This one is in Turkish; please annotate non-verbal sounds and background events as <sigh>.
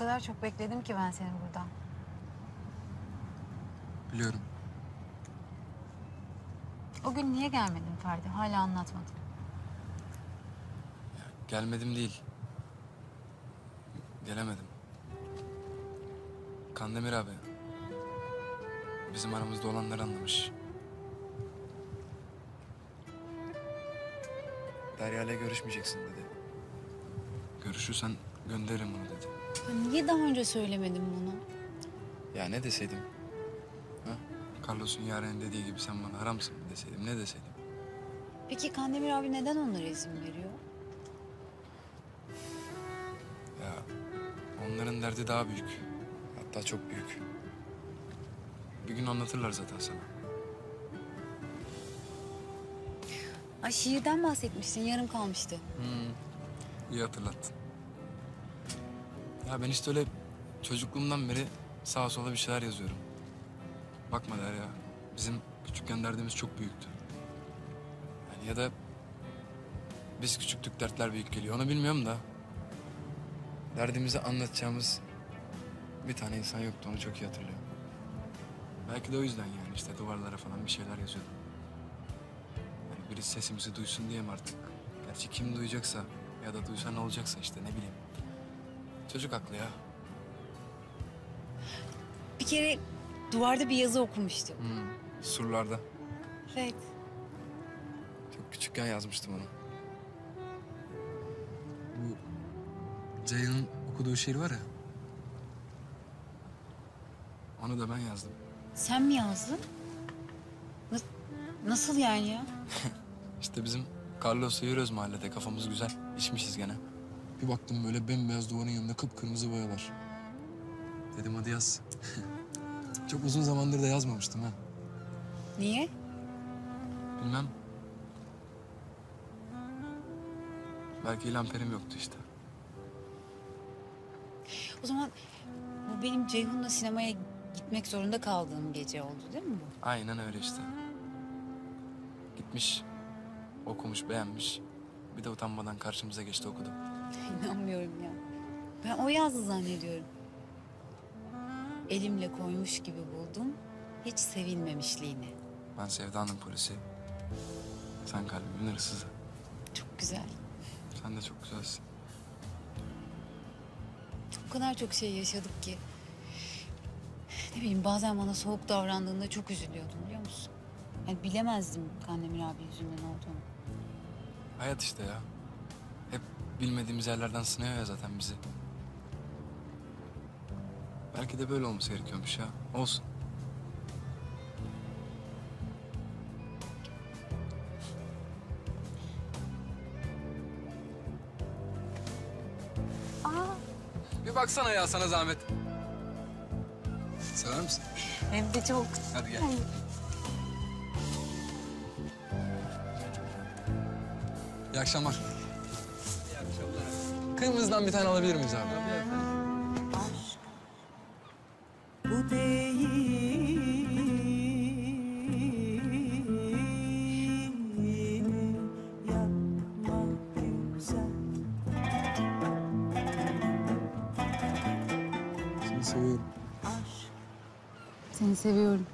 kadar çok bekledim ki ben seni burada. Biliyorum. O gün niye gelmedin Ferdi? Hala anlatmadın. Gelmedim değil. Gelemedim. Kandemir abi. Bizim aramızda olanları anlamış. Derya ile görüşmeyeceksin dedi. Görüşürsen gönderirim onu dedi. Ya niye daha önce söylemedin bunu? Ya ne deseydim? Ha? Carlos'un Yaren'in dediği gibi sen bana haramsın mı deseydim, ne deseydim? Peki Kandemir abi neden onlara izin veriyor? Ya onların derdi daha büyük. Hatta çok büyük. Bir gün anlatırlar zaten sana. Ay şiirden bahsetmiştin, yarım kalmıştı. Hmm, iyi hatırlattın. Ya ben işte öyle çocukluğumdan beri sağa sola bir şeyler yazıyorum. Bakma Derya, bizim küçükken derdimiz çok büyüktü. Yani ya da biz küçüktük dertler büyük geliyor. Onu bilmiyorum da. Derdimizi anlatacağımız bir tane insan yoktu. Onu çok iyi hatırlıyorum. Belki de o yüzden yani işte duvarlara falan bir şeyler yazıyordum. Yani biri sesimizi duysun diye mi artık? Gerçi kim duyacaksa ya da duysa ne olacaksa işte ne bileyim. Çocuk haklı ya. Bir kere duvarda bir yazı okumuştum. Hmm, surlarda. Evet. Çok küçükken yazmıştım onu. Bu Ceylan'ın okuduğu şiir var ya. Onu da ben yazdım. Sen mi yazdın? Nas- nasıl yani ya? <laughs> İşte bizim Carlos'la yürüyoruz mahallede. Kafamız güzel. İçmişiz gene. Bir baktım böyle bembeyaz duvarın yanında kıpkırmızı boyalar. Dedim hadi yaz. <laughs> Çok uzun zamandır da yazmamıştım ha. Niye? Bilmem. Belki ilan perim yoktu işte. O zaman bu benim Ceyhun'la sinemaya gitmek zorunda kaldığım gece oldu değil mi bu? Aynen öyle işte. Gitmiş, okumuş, beğenmiş. Bir de utanmadan karşımıza geçti okudu. <laughs> İnanmıyorum ya. Ben o yazdı zannediyorum. Elimle koymuş gibi buldum. Hiç sevilmemişliğini. Ben Sevda'nın polisi. Sen kalbimin hırsızı. Çok güzel. Sen de çok güzelsin. O kadar çok şey yaşadık ki. Ne bileyim bazen bana soğuk davrandığında çok üzülüyordum biliyor musun? Yani bilemezdim Kandemir abi yüzünden olduğunu. Hayat işte ya. Hep bilmediğimiz yerlerden sınıyor ya zaten bizi. Belki de böyle olması gerekiyormuş ya. Olsun. Bir baksana ya sana zahmet. Sever misin? hem de çok. Hadi gel. İyi akşamlar. Kırmızıdan bir tane alabilir miyiz abi? Bu değil yapma güzel Seni seviyorum. aşk Seni seviyorum.